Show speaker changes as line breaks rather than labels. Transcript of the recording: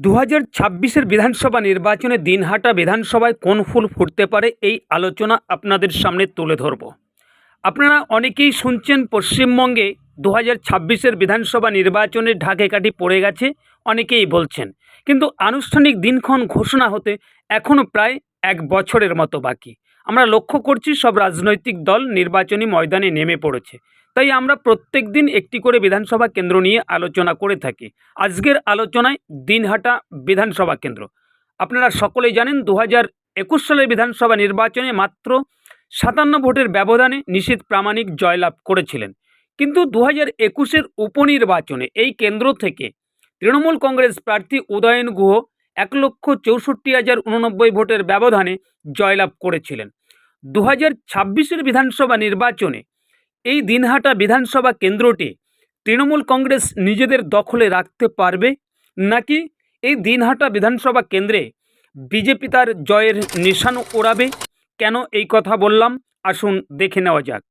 দু হাজার ছাব্বিশের বিধানসভা নির্বাচনে দিনহাটা বিধানসভায় কোন ফুল ফুটতে পারে এই আলোচনা আপনাদের সামনে তুলে ধরব। আপনারা অনেকেই শুনছেন পশ্চিমবঙ্গে দু হাজার ছাব্বিশের বিধানসভা নির্বাচনে ঢাকে কাঠি পড়ে গেছে, অনেকেই বলছেন। কিন্তু আনুষ্ঠানিক দিনক্ষণ ঘোষণা হতে এখনও প্রায় এক বছরের মতো বাকি। আমরা লক্ষ্য করছি সব রাজনৈতিক দল নির্বাচনী ময়দানে নেমে পড়েছে। তাই আমরা প্রত্যেক দিন একটি করে বিধানসভা কেন্দ্র নিয়ে আলোচনা করে থাকি। আজকের আলোচনায় দিনহাটা বিধানসভা কেন্দ্র। আপনারা সকলেই জানেন দু হাজার একুশ সালের বিধানসভা নির্বাচনে মাত্র সাতান্ন ভোটের ব্যবধানে নিশীথ প্রামাণিক জয়লাভ করেছিলেন। কিন্তু দু হাজার একুশের উপনির্বাচনে এই কেন্দ্র থেকে তৃণমূল কংগ্রেস প্রার্থী উদয়ন গুহ এক লক্ষ চৌষট্টি হাজার উননব্বই ভোটের ব্যবধানে জয়লাভ করেছিলেন। দু হাজার ছাব্বিশের বিধানসভা নির্বাচনে এই দিনহাটা বিধানসভা কেন্দ্রটি তৃণমূল কংগ্রেস নিজেদের দখলে রাখতে পারবে নাকি এই দিনহাটা বিধানসভা কেন্দ্রে বিজেপি তার জয়ের নিশান ওড়াবে? কেন এই কথা বললাম? আসুন দেখে নেওয়া যাক।